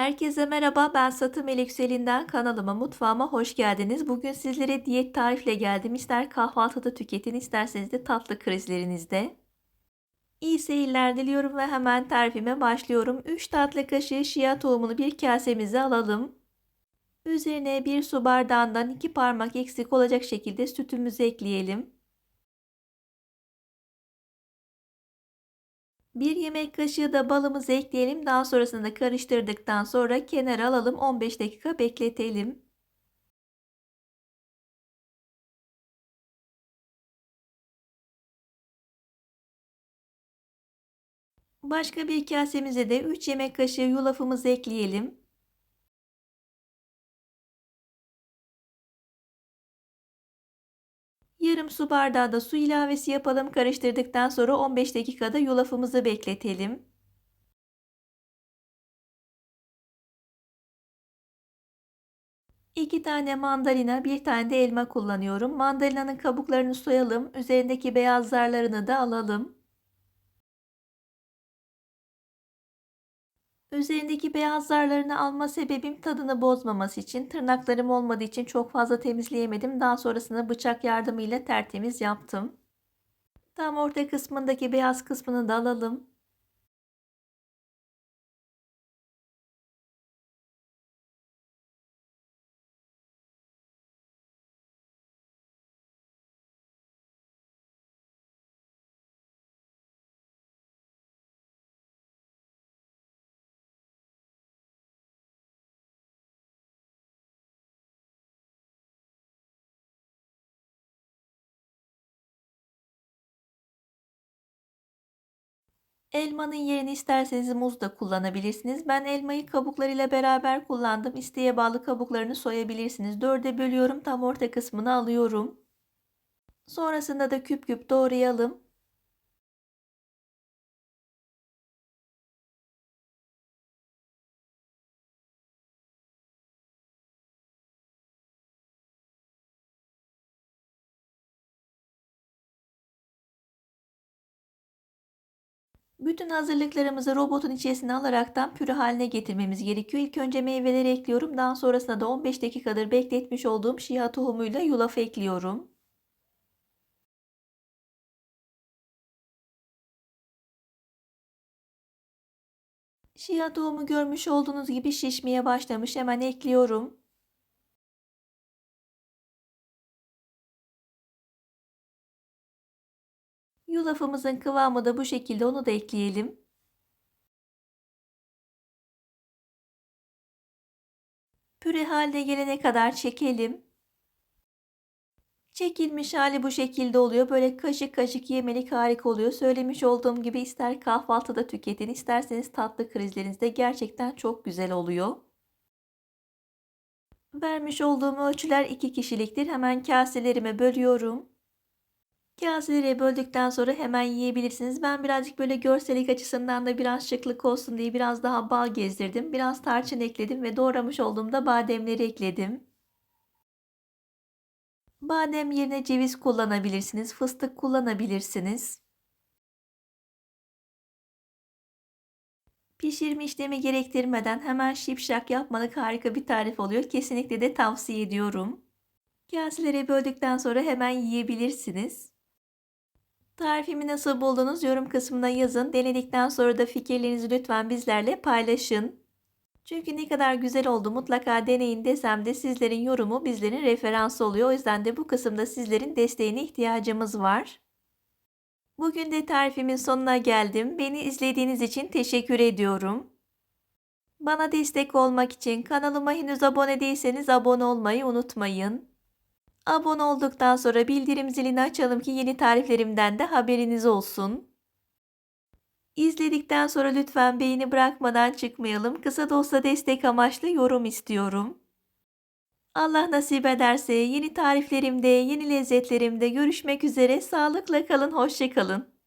Herkese merhaba, ben Satı Melek Yükselinden kanalıma, mutfağıma hoş geldiniz. Bugün sizlere diyet tarifle geldim. İster kahvaltıda tüketin, isterseniz de tatlı krizlerinizde. İyi seyirler diliyorum ve hemen tarifime başlıyorum. 3 tatlı kaşığı şia tohumunu bir kasemize alalım. Üzerine 1 su bardağından 2 parmak eksik olacak şekilde sütümüzü ekleyelim. 1 yemek kaşığı da balımızı ekleyelim. Daha sonrasında karıştırdıktan sonra kenara alalım. 15 dakika bekletelim. Başka bir kasemize de 3 yemek kaşığı yulafımızı ekleyelim. Yarım su bardağı da su ilavesi yapalım. Karıştırdıktan sonra 15 dakikada yulafımızı bekletelim. İki tane mandalina, bir tane de elma kullanıyorum. Mandalinanın kabuklarını soyalım. Üzerindeki beyaz zarlarını da alalım. Üzerindeki beyaz zarlarını alma sebebim tadını bozmaması için. Tırnaklarım olmadığı için çok fazla temizleyemedim. Daha sonrasında bıçak yardımıyla tertemiz yaptım. Tam orta kısmındaki beyaz kısmını da alalım. Elmanın yerini isterseniz muz da kullanabilirsiniz. Ben elmayı kabuklarıyla beraber kullandım. İsteğe bağlı kabuklarını soyabilirsiniz. Dörde bölüyorum. Tam orta kısmını alıyorum. Sonrasında da küp küp doğrayalım. Bütün hazırlıklarımızı robotun içerisine alaraktan püre haline getirmemiz gerekiyor. İlk önce meyveleri ekliyorum. Daha sonrasında da 15 dakikadır bekletmiş olduğum şia tohumuyla yulaf ekliyorum. Şia tohumu görmüş olduğunuz gibi şişmeye başlamış. Hemen ekliyorum. Yulafımızın kıvamı da bu şekilde onu da ekleyelim. Püre haline gelene kadar çekelim. Çekilmiş hali bu şekilde oluyor. Böyle kaşık kaşık yemelik harika oluyor. Söylemiş olduğum gibi ister kahvaltıda tüketin isterseniz tatlı krizlerinizde gerçekten çok güzel oluyor. Vermiş olduğum ölçüler 2 kişiliktir. Hemen kaselerime bölüyorum. Kaseleri böldükten sonra hemen yiyebilirsiniz. Ben birazcık böyle görsellik açısından da biraz şıklık olsun diye biraz daha bal gezdirdim. Biraz tarçın ekledim ve doğramış olduğumda bademleri ekledim. Badem yerine ceviz kullanabilirsiniz, fıstık kullanabilirsiniz. Pişirme işlemi gerektirmeden hemen şipşak yapmalık harika bir tarif oluyor. Kesinlikle de tavsiye ediyorum. Kaselere böldükten sonra hemen yiyebilirsiniz. Tarifimi nasıl buldunuz yorum kısmına yazın. Denedikten sonra da fikirlerinizi lütfen bizlerle paylaşın. Çünkü ne kadar güzel oldu mutlaka deneyin desem de sizlerin yorumu bizlerin referansı oluyor. O yüzden de bu kısımda sizlerin desteğine ihtiyacımız var. Bugün de tarifimin sonuna geldim. Beni izlediğiniz için teşekkür ediyorum. Bana destek olmak için kanalıma henüz abone değilseniz abone olmayı unutmayın. Abone olduktan sonra bildirim zilini açalım ki yeni tariflerimden de haberiniz olsun. İzledikten sonra lütfen beğeni bırakmadan çıkmayalım. Kısa da olsa destek amaçlı yorum istiyorum. Allah nasip ederse yeni tariflerimde, yeni lezzetlerimde görüşmek üzere. Sağlıkla kalın, hoşçakalın.